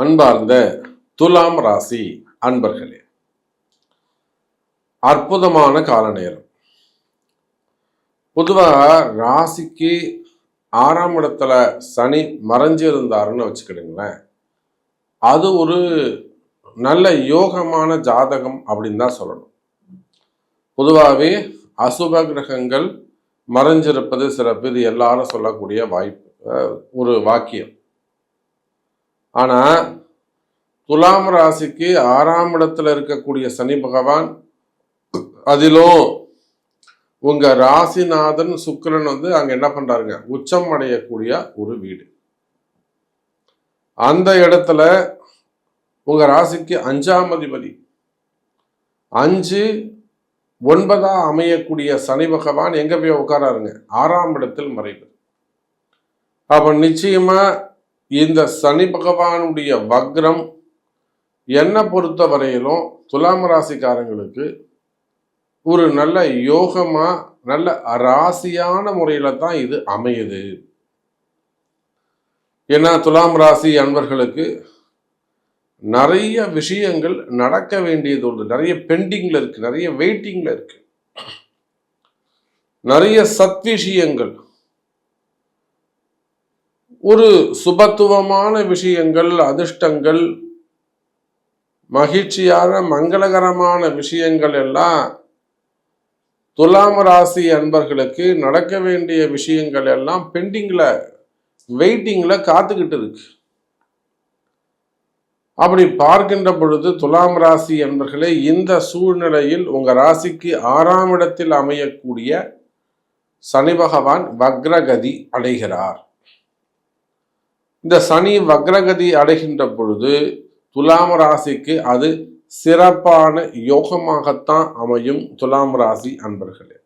அன்பார்ந்த துலாம் ராசி அன்பர்களே அற்புதமான கால நேரம். பொதுவாக ராசிக்கு ஆறாம் இடத்துல சனி மறைஞ்சு இருந்தாருன்னு வச்சுக்கிடுங்களேன். அது ஒரு நல்ல யோகமான ஜாதகம் அப்படின்னு தான் சொல்லணும். பொதுவாகவே அசுப கிரகங்கள் மறைஞ்சிருப்பது சிறப்பு இது எல்லாரும் சொல்லக்கூடிய வாய்ப்பு ஒரு வாக்கியம். ஆனா துலாம் ராசிக்கு ஆறாம் இடத்துல இருக்கக்கூடிய சனி பகவான் அதிலும் உங்க ராசிநாதன் சுக்கிரன் வந்து அங்க என்ன பண்றாருங்க? உச்சம் அடையக்கூடிய ஒரு வீடு. அந்த இடத்துல உங்க ராசிக்கு அஞ்சாம் அதிபதி. அஞ்சு ஒன்பதா அமையக்கூடிய சனி பகவான் எங்க போய் உட்காராருங்க? ஆறாம் இடத்தில் மறைவு. அப்ப நிச்சயமா இந்த சனி பகவானுடைய வக்ரம் என்னை பொறுத்த வரையிலும் துலாம் ராசிக்காரங்களுக்கு ஒரு நல்ல யோகமா நல்ல ராசியான முறையில தான் இது அமையுது. ஏன்னா துலாம் ராசி அன்பர்களுக்கு நிறைய விஷயங்கள் நடக்க வேண்டியது உண்டு. நிறைய பெண்டிங்ல இருக்கு நிறைய வெயிட்டிங்ல இருக்கு. நிறைய சத் விஷயங்கள் ஒரு சுபத்துவமான விஷயங்கள் அதிர்ஷ்டங்கள் மகிழ்ச்சியான மங்களகரமான விஷயங்கள் எல்லாம் துலாம் ராசி அன்பர்களுக்கு நடக்க வேண்டிய விஷயங்கள் எல்லாம் பெண்டிங்ல வெயிட்டிங்ல காத்துக்கிட்டு இருக்கு. அப்படி பார்க்கின்ற பொழுது துலாம் ராசி அன்பர்களே இந்த சூழ்நிலையில் உங்க ராசிக்கு ஆறாம் இடத்தில் அமையக்கூடிய சனி பகவான் வக்ரகதி அடைகிறார். இந்த சனி வக்ரகதி அடைகின்ற பொழுது துலாம் ராசிக்கு அது சிறப்பான யோகமாகத்தான் அமையும் துலாம் ராசி அன்பர்களே.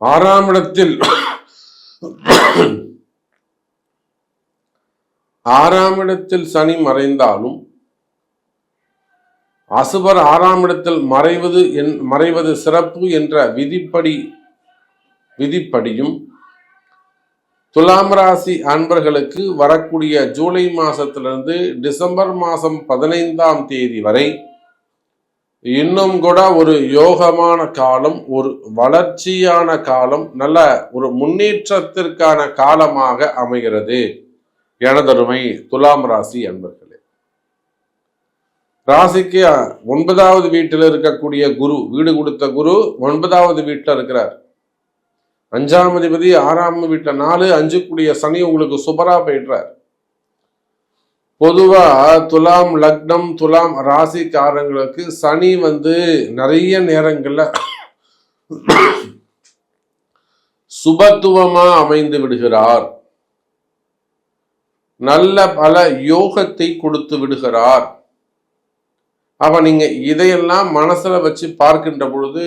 ஆறாம் இடத்தில் ஆறாம் இடத்தில் சனி மறைந்தாலும் அசுபர் ஆறாம் இடத்தில் மறைவது என் மறைவது சிறப்பு என்ற விதிப்படி விதிப்படியும் துலாம் ராசி அன்பர்களுக்கு வரக்கூடிய ஜூலை மாசத்திலிருந்து டிசம்பர் மாதம் பதினைந்தாம் தேதி வரை இன்னும் கூட ஒரு யோகமான காலம் ஒரு வளர்ச்சியான காலம் நல்ல ஒரு முன்னேற்றத்திற்கான காலமாக அமைகிறது. எனதருமை துலாம் ராசி அன்பர்களே ராசிக்கு ஒன்பதாவது வீட்டில் இருக்கக்கூடிய குரு வீடு கொடுத்த குரு ஒன்பதாவது வீட்டில் இருக்கிறார். அஞ்சாம் அதிபதி ஆறாம் வீட்டில் நாலு அஞ்சு கூடிய சனி உங்களுக்கு சுபரா போயிடுறார். பொதுவா துலாம் லக்னம் துலாம் ராசிக்காரங்களுக்கு சனி வந்து நிறைய நேரங்கள்ல சுபத்துவமா அமைந்து விடுகிறார். நல்ல பல யோகத்தை கொடுத்து விடுகிறார். அப்ப நீங்க இதையெல்லாம் மனசுல வச்சு பார்க்கின்ற பொழுது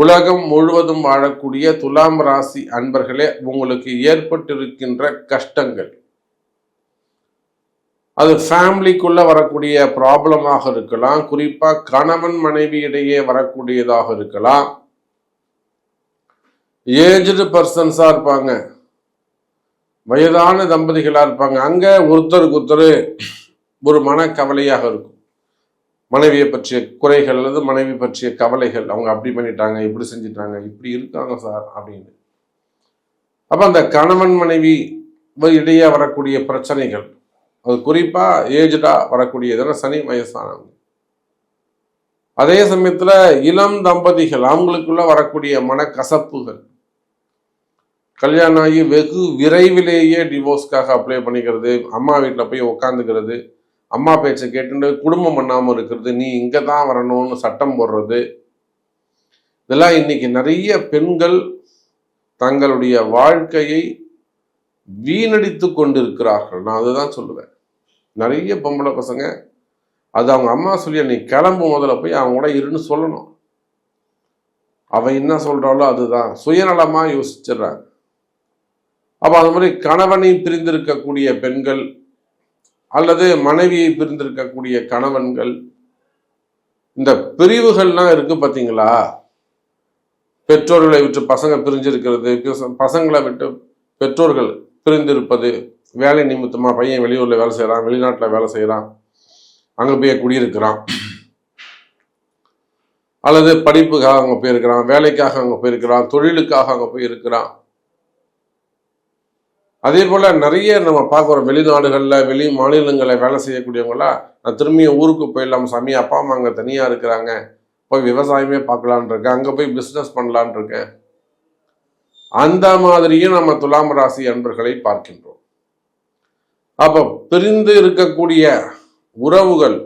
உலகம் முழுவதும் வாழக்கூடிய துலாம் ராசி அன்பர்களே உங்களுக்கு ஏற்பட்டிருக்கின்ற கஷ்டங்கள். அது ஃபேமிலிக்குள்ள வரக்கூடிய ப்ராப்ளமாக இருக்கலாம் குறிப்பா கணவன் மனைவி இடையே வரக்கூடியதாக இருக்கலாம். ஏஜ்டு பர்சன்ஸா இருப்பாங்க. வயதான தம்பதிகளா இருப்பாங்க. அங்க ஒருத்தருக்கு ஒருத்தர் ஒரு மனக்கவலையாக இருக்கும். மனைவியை பற்றிய குறைகள் அல்லது மனைவி பற்றிய கவலைகள் அவங்க அப்படி பண்ணிட்டாங்க இப்படி செஞ்சிட்டாங்க இப்படி இருக்காங்க சார் அப்படின்னு. அப்போ அந்த கணவன் மனைவி இடையே வரக்கூடிய பிரச்சனைகள் அது குறிப்பாக ஏஜ்டா வரக்கூடியதுன்னா சனி வயசானவங்க. அதே சமயத்தில் இளம் தம்பதிகள் அவங்களுக்குள்ள வரக்கூடிய மனக்கசப்புகள். கல்யாணம் ஆகி வெகு விரைவிலேயே டிவோர்ஸ்க்காக அப்ளை பண்ணிக்கிறது அம்மா வீட்டில் போய் உக்காந்துக்கிறது அம்மா பேச்சை கேட்டுட்டு குடும்பம் பண்ணாமல் இருக்கிறது நீ இங்கே தான் வரணும்னு சட்டம் போடுறது. இதெல்லாம் இன்னைக்கு நிறைய பெண்கள் தங்களுடைய வாழ்க்கையை வீணடித்து கொண்டிருக்கிறார்கள். நான் அதுதான் சொல்லுவேன். நிறைய பொம்பளை பசங்க அது அவங்க அம்மா சொல்லி நீ கிளம்பு முதல்ல போய் அவங்க கூட இருன்னு சொல்லணும். அவன் என்ன சொல்றாளோ அதுதான். சுயநலமா யோசிச்சிடுறாங்க. அப்ப அது மாதிரி கணவனை பிரிந்திருக்கக்கூடிய பெண்கள் அல்லது மனைவியை பிரிந்திருக்கக்கூடிய கணவன்கள் இந்த பிரிவுகள்லாம் இருக்கு பார்த்தீங்களா பெற்றோர்களை விட்டு பசங்க பிரிஞ்சிருக்கிறது பசங்களை விட்டு பெற்றோர்கள் பிரிந்திருப்பது வேலை நிமித்தமாக பையன் வெளியூரில் வேலை செய்கிறான் வெளிநாட்டில் வேலை செய்கிறான் அங்கே போய் குடியிருக்கிறான். அல்லது படிப்புக்காக அங்கே போயிருக்கிறான் வேலைக்காக அங்கே போயிருக்கிறான் தொழிலுக்காக அங்கே போயிருக்கிறான். அதே போல் நிறைய நம்ம பார்க்குறோம் வெளிநாடுகளில் வெளி மாநிலங்களில் வேலை செய்யக்கூடியவங்களா நான் திரும்பியும் ஊருக்கு போயிடலாம் சாமி அப்பா அம்மா அங்கே தனியாக இருக்கிறாங்க. போய் விவசாயமே பார்க்கலான் இருக்கேன். அங்கே போய் பிஸ்னஸ் பண்ணலான் இருக்கேன். அந்த மாதிரியும் நம்ம துலாம் ராசி அன்பர்களை பார்க்கின்றோம். அப்போ பிரிந்து இருக்கக்கூடிய உறவுகள்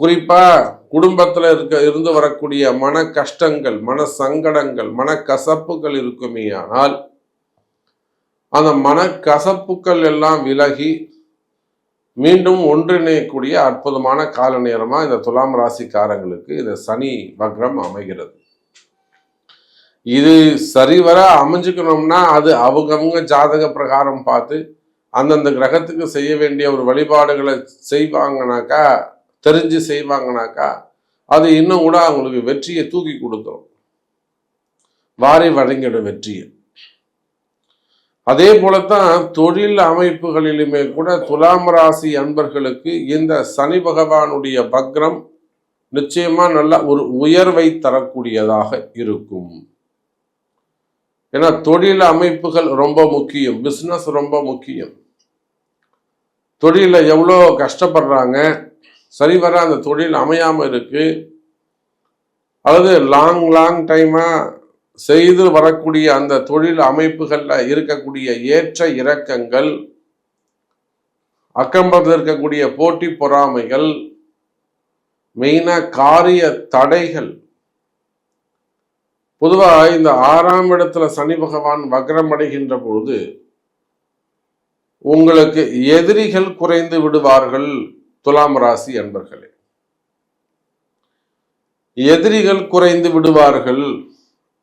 குறிப்பாக குடும்பத்தில் இருக்க இருந்து வரக்கூடிய மன கஷ்டங்கள் மன சங்கடங்கள் மன கசப்புகள் இருக்குமே ஆனால் அந்த மனக்கசப்புக்கள் எல்லாம் விலகி மீண்டும் ஒன்றிணையக்கூடிய அற்புதமான கால நேரமாக இந்த துலாம் ராசிக்காரங்களுக்கு இந்த சனி வக்ரம் அமைகிறது. இது சரிவர அமைஞ்சுக்கணும்னா அது அவங்கவுங்க ஜாதக பிரகாரம் பார்த்து அந்தந்த கிரகத்துக்கு செய்ய வேண்டிய ஒரு வழிபாடுகளை செய்வாங்கனாக்கா தெரிஞ்சு செய்வாங்கனாக்கா அது இன்னும் கூட அவங்களுக்கு வெற்றியை தூக்கி கொடுத்துரும். வாரி வழங்கிடும் வெற்றியை. அதே போலத்தான் தொழில் அமைப்புகளிலுமே கூட துலாம் ராசி அன்பர்களுக்கு இந்த சனி பகவானுடைய பக்ரம் நிச்சயமா நல்ல ஒரு உயர்வை தரக்கூடியதாக இருக்கும். ஏன்னா தொழில் அமைப்புகள் ரொம்ப முக்கியம். பிஸ்னஸ் ரொம்ப முக்கியம். தொழிலில் எவ்வளோ கஷ்டப்படுறாங்க சரிவர அந்த தொழில் அமையாமல் இருக்கு. அல்லது லாங் லாங் டைமாக செய்து வரக்கூடிய அந்த தொழில் அமைப்புகளில் இருக்கக்கூடிய ஏற்ற இறக்கங்கள் அக்கம்பத்தில் இருக்கக்கூடிய போட்டி பொறாமைகள் மெயினாக காரிய தடைகள். பொதுவாக இந்த ஆறாம் இடத்துல சனி பகவான் வக்ரம் அடைகின்ற பொழுது உங்களுக்கு எதிரிகள் குறைந்து விடுவார்கள் துலாம் ராசி அன்பர்களே. எதிரிகள் குறைந்து விடுவார்கள்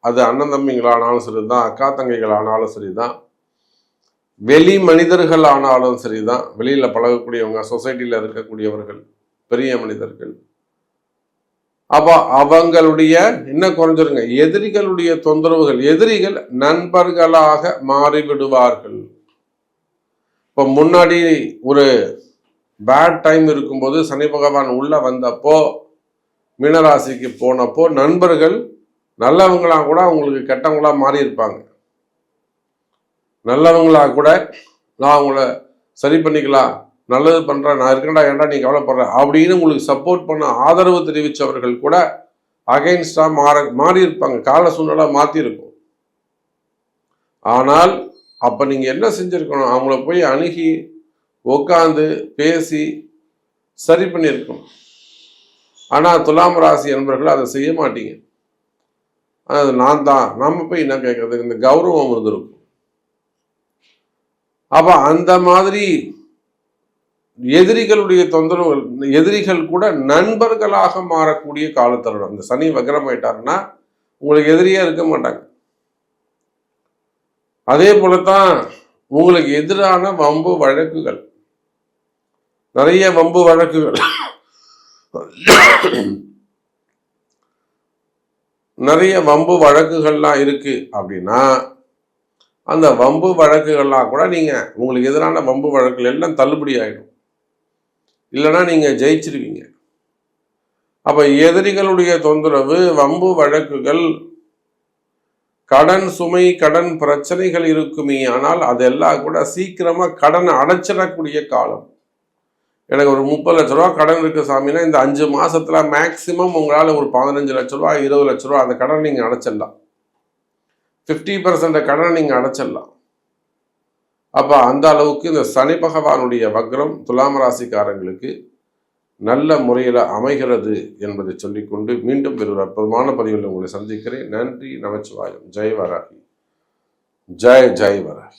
அது அண்ணன் தம்பிங்களானாலும் சரி தான் அக்கா தங்கைகள் ஆனாலும் சரிதான் வெளி மனிதர்கள் ஆனாலும் சரி தான் வெளியில் பழகக்கூடியவங்க சொசைட்டியில் இருக்கக்கூடியவர்கள் பெரிய மனிதர்கள். அப்போ அவங்களுடைய என்ன குறைஞ்சிருங்க எதிரிகளுடைய தொந்தரவுகள் எதிரிகள் நண்பர்களாக மாறிவிடுவார்கள். இப்போ முன்னாடி ஒரு பேட் டைம் இருக்கும்போது சனி பகவான் உள்ளே வந்தப்போ மீனராசிக்கு போனப்போ நண்பர்கள் நல்லவங்களா கூட அவங்களுக்கு கெட்டவங்களா மாறி இருப்பாங்க. நல்லவங்களா கூட நான் அவங்கள சரி பண்ணிக்கலாம் நல்லது பண்ணுறேன் நான் இருக்கேன்டா ஏன்டா நீ கவலைப்படுற அப்படின்னு உங்களுக்கு சப்போர்ட் பண்ண ஆதரவு தெரிவித்தவர்கள் கூட அகைன்ஸ்டாக மாற மாறி இருப்பாங்க. கால சூழ்நிலை மாற்றிருக்கும் ஆனால் அப்போ நீங்கள் என்ன செஞ்சுருக்கணும்? அவங்கள போய் அணுகி உட்காந்து பேசி சரி பண்ணியிருக்கணும். ஆனால் துலாம் ராசி என்பர்கள் அதை செய்ய மாட்டீங்க. நான் தான் நம்ம போய் என்ன கேட்கறது? இந்த கௌரவம் இருந்திருக்கும். அப்ப அந்த மாதிரி எதிரிகளுடைய தொந்தரவுகள் எதிரிகள் கூட நண்பர்களாக மாறக்கூடிய காலத்தருடம். இந்த சனி வக்ரம் ஆயிட்டாருன்னா உங்களுக்கு எதிரியா இருக்க மாட்டாங்க. அதே போலத்தான் உங்களுக்கு எதிரான வம்பு வழக்குகள். நிறைய வம்பு வழக்குகள். நிறைய வம்பு வழக்குகள்லாம் இருக்கு அப்படின்னா அந்த வம்பு வழக்குகள்லாம் கூட நீங்க உங்களுக்கு எதிரான வம்பு வழக்குகள் எல்லாம் தள்ளுபடி ஆயிடும். இல்லைன்னா நீங்க ஜெயிச்சிருவீங்க. அப்ப எதிரிகளுடைய தொந்தரவு வம்பு வழக்குகள் கடன் சுமை கடன் பிரச்சனைகள் இருக்குமே ஆனால் அதெல்லாம் கூட சீக்கிரமா கடனை அடைச்சிடக்கூடிய காலம். எனக்கு ஒரு முப்பது லட்ச ரூபா கடன் இருக்குது சாமினா இந்த அஞ்சு மாசத்துல மேக்சிமம் உங்களால ஒரு பதினஞ்சு லட்ச ரூபா இருபது லட்ச ரூபா அந்த கடனை நீங்க அடைச்சிடலாம். ஃபிஃப்டி பர்சன்ட் கடனை நீங்க அடைச்சிடலாம். அப்ப அந்த அளவுக்கு இந்த சனி பகவானுடைய வக்ரம் துலாம் ராசிக்காரங்களுக்கு நல்ல முறையில் அமைகிறது என்பதை சொல்லிக்கொண்டு மீண்டும் ஒரு அற்புதமான பதிவில் உங்களை சந்திக்கிறேன். நன்றி நமச்சிவாயம். ஜெய் வராகி. ஜெய் ஜெய் வராகி.